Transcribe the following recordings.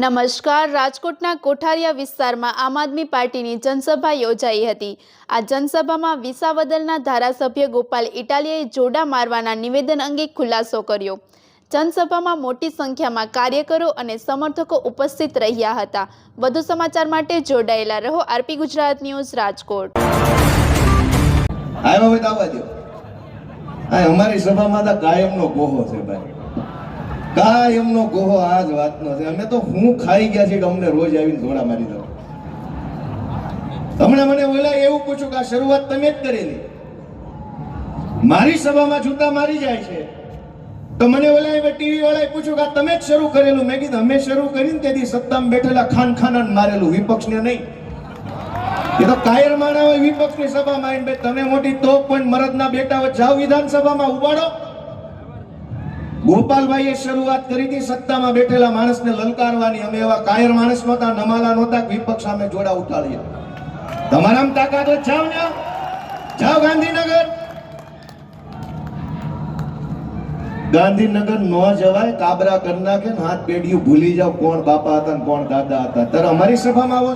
નમસ્કાર. રાજકોટના કોઠારિયા વિસ્તારમાં આમ આદમી પાર્ટીની જનસભા યોજાઈ હતી. આ જનસભામાં વિસાવદલના ધારાસભ્ય ગોપાલ ઇટાલિયાએ જોડા મારવાના નિવેદન અંગે ખુલાસો કર્યો. જનસભામાં મોટી સંખ્યામાં કાર્યકરો અને સમર્થકો ઉપસ્થિત રહ્યા હતા. વધુ સમાચાર માટે જોડાયેલા રહો. RP Gujarat news, Rajkot. અમારી સભામાં કાયમનો ગોહો છે ભાઈ. કાયમનો ગોહો આ જ વાતનો છે. અમે તો હું ખાઈ ગયા છીએ અમને રોજ આવીને ધોળા મારી દો. તમને મને ઓલા એવું પૂછ્યું કે આ શરૂઆત તમે જ કરેલી. મારી સભામાં જૂતા મારી જાય છે. તો મને ઓલા એ ટીવી વાળાએ પૂછ્યું કે આ તમે જ શરૂ કરેલું? મેં કીધું, અમે શરૂ કરીને તેથી સત્તામાં બેઠેલા ખાન ખાનન મારેલું, વિપક્ષને નહીં. એ તો કાયર માણા હોય વિપક્ષની સભામાં આવીને તમે મોટી તોપ પણ મરદના બેટા જાઓ વિધાનસભામાં ઉપાડો ગોપાલભાઈએ શરૂઆત કરી હતી સત્તામાં બેઠેલા માણસને લલકારવાની. અમે એવા કાયર માણસ નહોતા નમાલા નહોતા, વિપક્ષ સામે જોડા ઉઠાડીએ તમારામાં તાકાત જ જાઓ ને. જાઓ ગાંધીનગર. ગાંધીનગર ન જવાય, કાબરા કરી નાખે ને હાથ પેઢીઓ ભૂલી જાવ કોણ બાપા હતા ને કોણ દાદા હતા. ત્યારે અમારી સભામાં આવો.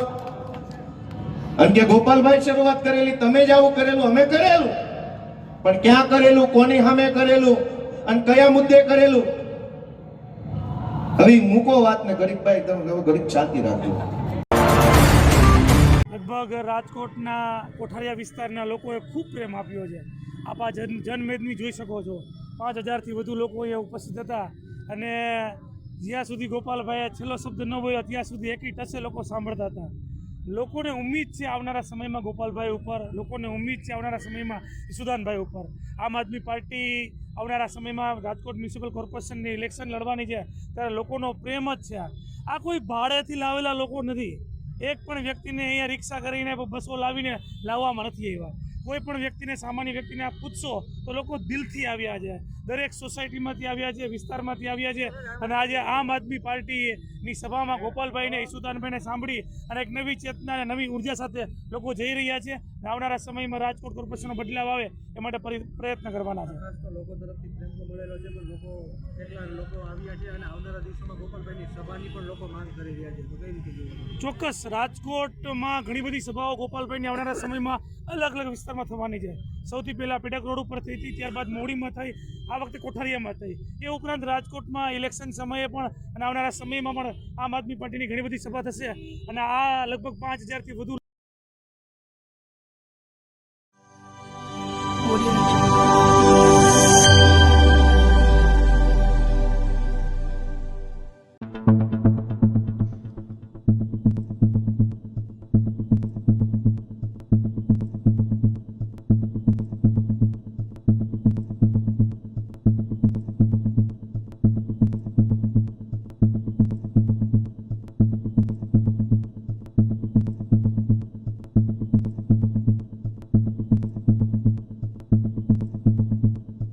અને કે ગોપાલભાઈ શરૂઆત કરેલી, તમે જ આવું કરેલું, અમે કરેલું. પણ ક્યાં કરેલું, કોની સામે કરેલું? અને કયા મુદ્દે કરેલું? હવે મૂકો વાત ને ગરીબભાઈ, તમે ગરીબ શાંતિ રાખજો લગભગ રાજકોટના કોઠારિયા વિસ્તારના લોકોએ ખૂબ પ્રેમ આપ્યો છે. આપ આ જન, જનમેદની જોઈ શકો છો. પાંચ હજારથી વધુ લોકો અહીંયા ઉપસ્થિત હતા. અને જ્યાં સુધી ગોપાલભાઈએ છેલ્લો શબ્દ ન બોલ્યો, ત્યાં સુધી એકી ટસે લોકો સાંભળતા હતા. લોકોને ઉમ્મીદ છે આવનારા સમયમાં ગોપાલભાઈ ઉપર, લોકોને ઉમ્મીદ છે આવનારા સમયમાં ઈસુદાનભાઈ ઉપર. આમ આદમી પાર્ટી આવનારા સમયમાં રાજકોટ મ્યુનિસિપલ કોર્પોરેશનની ઇલેક્શન લડવાની છે, ત્યારે લોકોનો પ્રેમ જ છે આ. કોઈ ભાડેથી લાવેલા લોકો નથી. એક પણ વ્યક્તિને અહીંયા રિક્ષા કરીને બસો લાવીને લાવવામાં નથી આવ્યા. કોઈ પણ વ્યક્તિને, સામાન્ય વ્યક્તિને આ પૂછશો, તો લોકો દિલથી આવ્યા છે. દરેક સોસાયટીમાંથી આવ્યા છે, વિસ્તારમાંથી આવ્યા છે. અને આજે આમ આદમી પાર્ટીની સભામાં ગોપાલભાઈને, ઈસુદાનભાઈને સાંભળી અને એક નવી ચેતના અને નવી ઊર્જા સાથે લોકો જઈ રહ્યા છે. આવનારા સમયમાં રાજકોટ કોર્પોરેશનનો બદલાવ આવે એ માટે પ્રયત્ન કરવાના છે. લોકો આવ્યા છે અને આવનારા દિવસોમાં ગોપાલભાઈની સભાની પણ લોકો માંગ કરી રહ્યા છે. તો કઈ રીતે જોવાનું? ચોક્કસ રાજકોટમાં ઘણી બધી સભાઓ ગોપાલભાઈની આવનારા સમયમાં અલગ અલગ વિસ્તારમાં થવાની છે. સૌથી પહેલાં પેડક રોડ ઉપર થઈ હતી, ત્યારબાદ મોડીમાં થઈ, આ વખતે કોઠારીયામાં થઈ. એ ઉપરાંત રાજકોટમાં ઇલેક્શન સમયે પણ અને આવનારા સમયમાં પણ આમ આદમી પાર્ટીની ઘણી બધી સભા થશે અને આ લગભગ પાંચ હજારથી વધુ